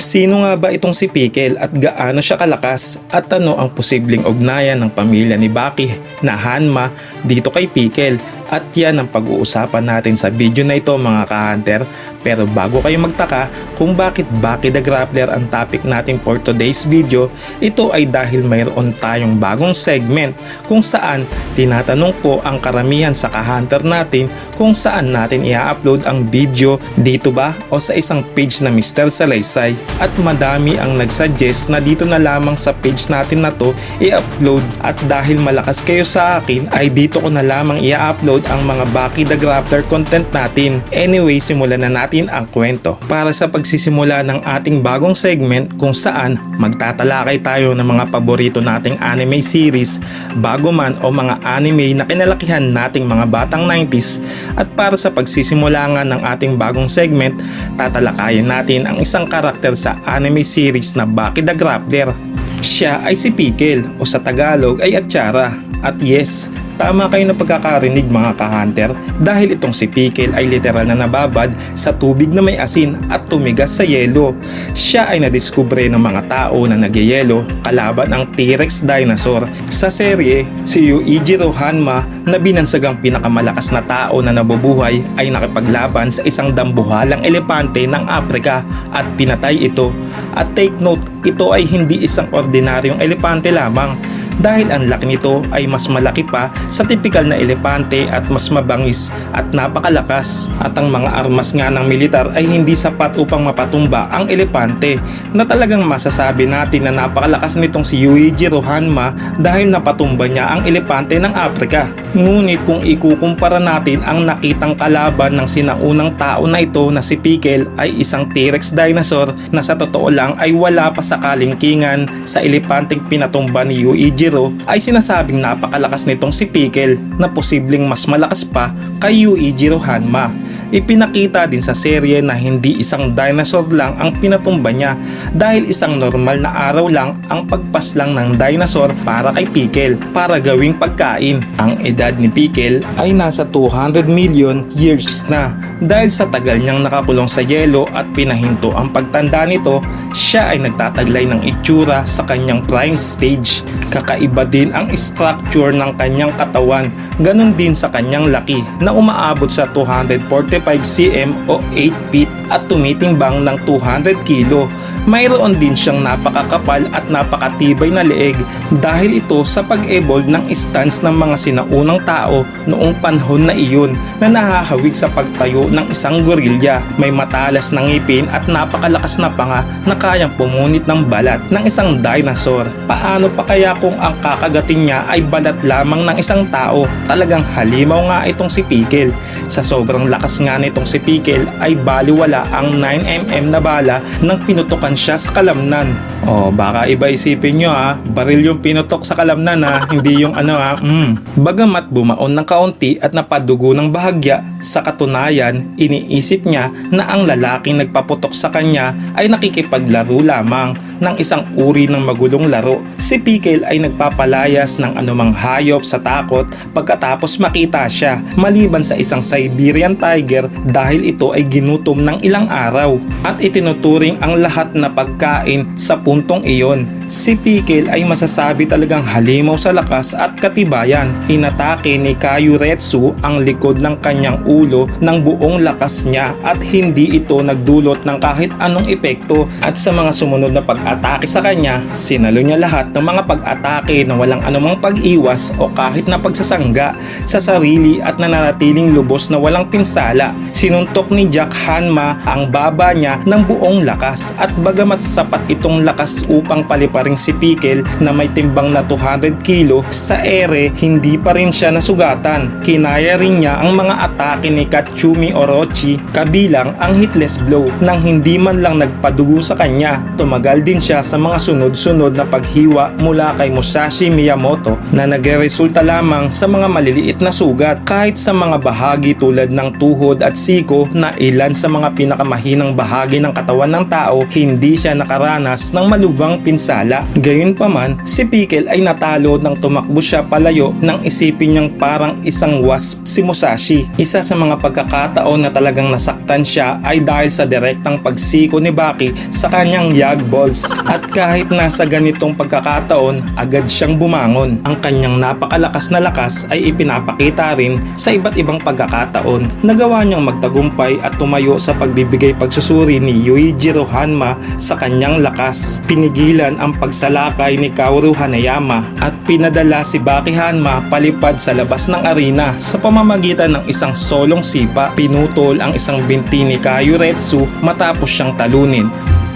Sino nga ba itong si Pickle at gaano siya kalakas? At ano ang posibleng ugnayan ng pamilya ni Baki na Hanma dito kay Pickle at yan ang pag-uusapan natin sa video na ito mga ka-hunter pero bago kayo magtaka kung bakit Baki the Grappler ang topic natin for today's video ito ay dahil mayroon tayong bagong segment kung saan tinatanong ko ang karamihan sa ka-hunter natin kung saan natin i-upload ang video dito ba o sa isang page na Mr. Salaysay at madami ang nagsuggest na dito na lamang sa page natin na to i-upload at dahil malakas kayo sa akin ay dito ko na lamang i-upload ang mga Baki the Grappler content natin. Anyway, simulan na natin ang kwento. Para sa pagsisimula ng ating bagong segment kung saan magtatalakay tayo ng mga paborito nating anime series, bago man o mga anime na kinalakihan nating mga batang 90s at para sa pagsisimula nga ng ating bagong segment, tatalakayin natin ang isang karakter sa anime series na Baki the Grappler. Siya ay si Pickle o sa Tagalog ay Atchara. At yes, tama kayo na pagkakarinig mga ka-hunter dahil itong si Pickle ay literal na nababad sa tubig na may asin at tumigas sa yelo. Siya ay nadiskubre ng mga tao na nagyayelo kalaban ang T-Rex dinosaur. Sa serye, si Yuichiro Hanma na binansagang pinakamalakas na tao na nabubuhay ay nakipaglaban sa isang dambuhalang elepante ng Afrika at pinatay ito. At take note, ito ay hindi isang ordinaryong elepante lamang dahil ang laki nito ay mas malaki pa sa tipikal na elepante at mas mabangis at napakalakas. At ang mga armas nga ng militar ay hindi sapat upang mapatumba ang elepante na talagang masasabi natin na napakalakas nitong si Yuichiro Hanma dahil napatumba niya ang elepante ng Afrika. Ngunit kung ikukumpara natin ang nakitang kalaban ng sinaunang tao na ito na si Pickle ay isang T-Rex dinosaur na sa totoo lang ay wala pa sa kalingkingan sa elepanteng pinatumba ni Yuichiro ay sinasabing napakalakas nitong si Pickle na posibleng mas malakas pa kay Yuichiro Hanma. Ipinakita din sa serye na hindi isang dinosaur lang ang pinatumba niya dahil isang normal na araw lang ang pagpaslang ng dinosaur para kay Pickle para gawing pagkain. Ang edad ni Pickle ay nasa 200 million years na dahil sa tagal niyang nakakulong sa yelo at pinahinto ang pagtanda nito, siya ay nagtataglay ng itsura sa kanyang prime stage. Kakaiba din ang structure ng kanyang katawan, ganun din sa kanyang laki na umaabot sa 240 25cm o 8 bit. At tumitimbang ng 200 kilo. Mayroon din siyang napakakapal at napakatibay na leeg dahil ito sa pag-evolve ng stance ng mga sinaunang tao noong panahon na iyon na nahahawig sa pagtayo ng isang gorilya. May matalas na ngipin at napakalakas na panga na kayang pumunit ng balat ng isang dinosaur. Paano pa kaya kung ang kakagatin niya ay balat lamang ng isang tao? Talagang halimaw nga itong si Pickle. Sa sobrang lakas nga nitong si Pickle ay baliwala ang 9mm na bala nang pinutukan siya sa kalamnan. O baka iba isipin nyo ha, baril yung pinutok sa kalamnan ha, hindi yung ano ha. Mm. Bagamat bumaon ng kaunti at napadugo ng bahagya, sa katunayan, iniisip niya na ang lalaking nagpaputok sa kanya ay nakikipaglaro lamang ng isang uri ng magulong laro. Si Pickle ay nagpapalayas ng anumang hayop sa takot pagkatapos makita siya maliban sa isang Siberian tiger dahil ito ay ginutom ng ilang araw at itinuturing ang lahat na pagkain sa puntong iyon. Si Pickle ay masasabi talagang halimaw sa lakas at katibayan. Inatake ni Kayuretsu ang likod ng kanyang ulo ng buong lakas niya at hindi ito nagdulot ng kahit anong epekto at sa mga sumunod na pag-atake sa kanya, sinalo niya lahat ng mga pag-atake na walang anumang pag-iwas o kahit na pagsasangga sa sarili at nananatiling lubos na walang pinsala. Sinuntok ni Jack Hanma ang baba niya ng buong lakas at bagamat sapat itong lakas upang paliparing si Pickle na may timbang na 200 kilo sa ere hindi pa rin siya nasugatan. Kinaya rin niya ang mga atake ni Katsumi Orochi kabilang ang hitless blow nang hindi man lang nagpadugo sa kanya. Tumagal din siya sa mga sunod-sunod na paghiwa mula kay Musashi Miyamoto na nagresulta lamang sa mga maliliit na sugat kahit sa mga bahagi tulad ng tuhod at siko na ilan sa mga pinakamahinang bahagi ng katawan ng tao hindi siya nakaranas ng malubhang pinsala. Gayunpaman, si Pickle ay natalo nang tumakbo siya palayo nang isipin niyang parang isang wasp si Musashi. Isa sa mga pagkakataon na talagang nasaktan siya ay dahil sa direktang pagsiko ni Baki sa kanyang yag balls. At kahit nasa ganitong pagkakataon, agad siyang bumangon. Ang kanyang napakalakas na lakas ay ipinapakita rin sa iba't ibang pagkakataon. Nagawa niyang magtagumpay at tumayo sa pagbibigay pagsusuri ni Yuichiro Hanma sa kanyang lakas. Pinigilan ang pagsalakay ni Kaoru Hanayama at pinadala si Baki Hanma palipad sa labas ng arena sa pamamagitan ng isang solong sipa. Pinutol ang isang binti ni Kayuretsu matapos siyang talunin.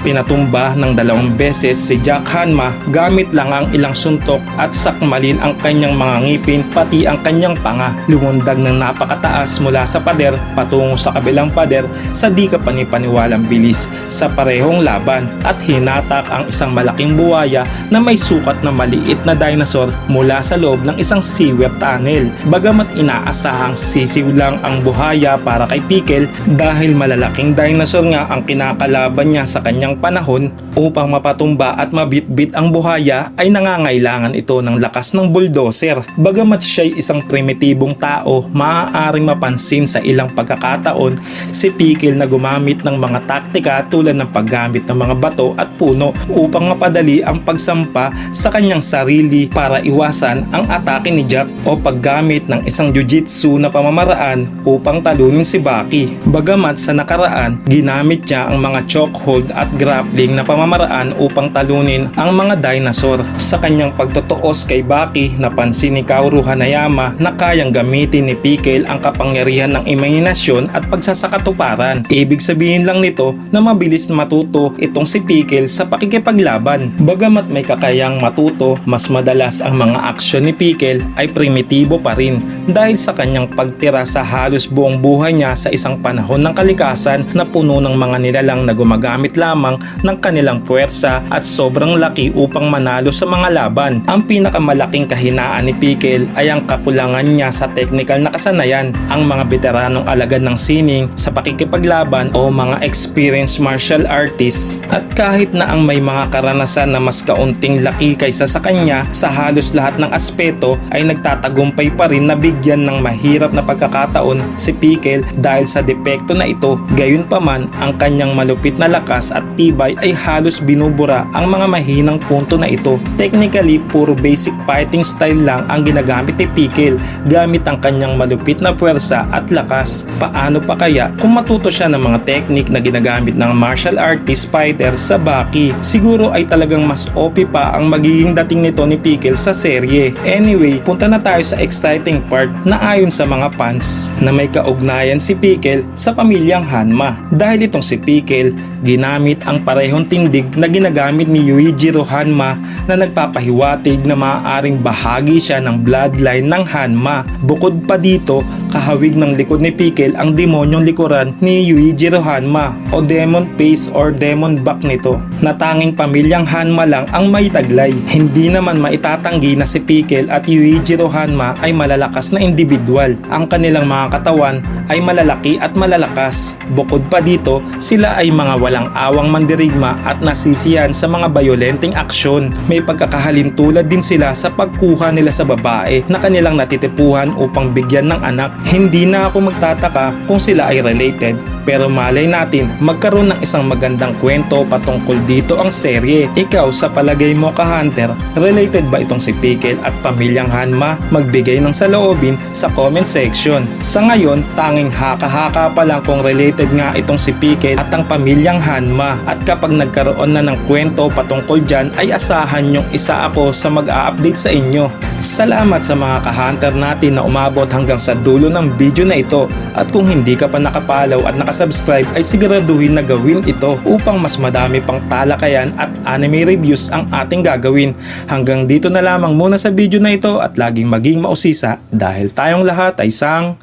Pinatumba ng dalawang beses si Jack Hanma gamit lang ang ilang suntok at sakmalin ang kanyang mga ngipin pati ang kanyang panga. Lumundag ng napakataas mula sa pader patungo sa kabilang pader sa di ka panipaniwalang bilis sa parehong laban at hinatak ang isang malaking buwaya na may sukat na maliit na dinosaur mula sa loob ng isang sewer tunnel. Bagamat inaasahang sisiw lang ang buhaya para kay Pickle dahil malalaking dinosaur nga ang kinakalaban niya sa kanyang panahon upang mapatumba at mabitbit ang buhaya ay nangangailangan ito ng lakas ng bulldozer. Bagamat siya'y isang primitibong tao, maaaring mapansin sa ilang pagkakataon si Pickle na gumamit ng mga taktika tulad ng paggamit ng mga bato at puno upang mapadali ang pagsampa sa kanyang sarili para iwasan ang atake ni Jack o paggamit ng isang jujitsu na pamamaraan upang talunin si Baki. Bagamat sa nakaraan, ginamit niya ang mga chokehold at grappling na pamamaraan upang talunin ang mga dinosaur. Sa kanyang pagtotoos kay Baki, napansin ni Kaoru Hanayama na kayang gamitin ni Pickle ang kapangyarihan ng imahinasyon at pagsasakatuparan. Ibig sabihin lang nito na mabilis matuto itong si Pickle sa pakikipaglaban. Bagamat may kakayang matuto, mas madalas ang mga aksyon ni Pickle ay primitibo pa rin dahil sa kanyang pagtira sa halos buong buhay niya sa isang panahon ng kalikasan na puno ng mga nilalang na gumagamit lamang ng kanilang puwersa at sobrang laki upang manalo sa mga laban. Ang pinakamalaking kahinaan ni Pickle ay ang kakulangan niya sa technical na kasanayan. Ang mga veteranong alagad ng sining sa pakikipaglaban o mga experienced martial artists. At kahit na ang may mga karanasan na mas kaunting laki kaysa sa kanya sa halos lahat ng aspeto ay nagtatagumpay pa rin na bigyan ng mahirap na pagkakataon si Pickle dahil sa depekto na ito. Gayunpaman, ang kanyang malupit na lakas at tibay ay halos binubura ang mga mahinang punto na ito. Technically, puro basic fighting style lang ang ginagamit ni Pickle gamit ang kanyang malupit na puwersa at lakas. Paano pa kaya kung matuto siya ng mga technique na ginagamit ng martial artist fighter sa Baki? Siguro ay talagang mas OP pa ang magiging dating nito ni Pickle sa serye. Anyway, punta na tayo sa exciting part na ayon sa mga fans na may kaugnayan si Pickle sa pamilyang Hanma. Dahil itong si Pickle, ginamit ang parehong tindig na ginagamit ni Yuichiro Hanma na nagpapahiwatig na maaaring bahagi siya ng bloodline ng Hanma. Bukod pa dito, kahawig ng likod ni Pickle ang demonyong likuran ni Yuichiro Hanma o demon face or demon back nito na tanging pamilyang Hanma lang ang may taglay. Hindi naman maitatanggi na si Pickle at Yuichiro Hanma ay malalakas na individual. Ang kanilang mga katawan ay malalaki at malalakas. Bukod pa dito, sila ay mga walang awang mandirigma at nasisiyan sa mga bayolenteng aksyon. May pagkakahalin tulad din sila sa pagkuha nila sa babae na kanilang natitipuhan upang bigyan ng anak. Hindi na ako magtataka kung sila ay related pero malay natin magkaroon ng isang magandang kwento patungkol dito ang serye. Ikaw sa palagay mo ka Hunter, related ba itong si Pickle at pamilyang Hanma? Magbigay ng saloobin sa comment section. Sa ngayon, tanging haka-haka pa lang kung related nga itong si Pickle at ang pamilyang Hanma. At kapag nagkaroon na ng kwento patungkol dyan ay asahan yung isa ako sa mag-a-update sa inyo. Salamat sa mga ka-hunter natin na umabot hanggang sa dulo ng video na ito at kung hindi ka pa nakapalaw at nakasubscribe ay siguraduhin na gawin ito upang mas madami pang talakayan at anime reviews ang ating gagawin. Hanggang dito na lamang muna sa video na ito at laging maging mausisa dahil tayong lahat ay isang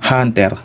hunter.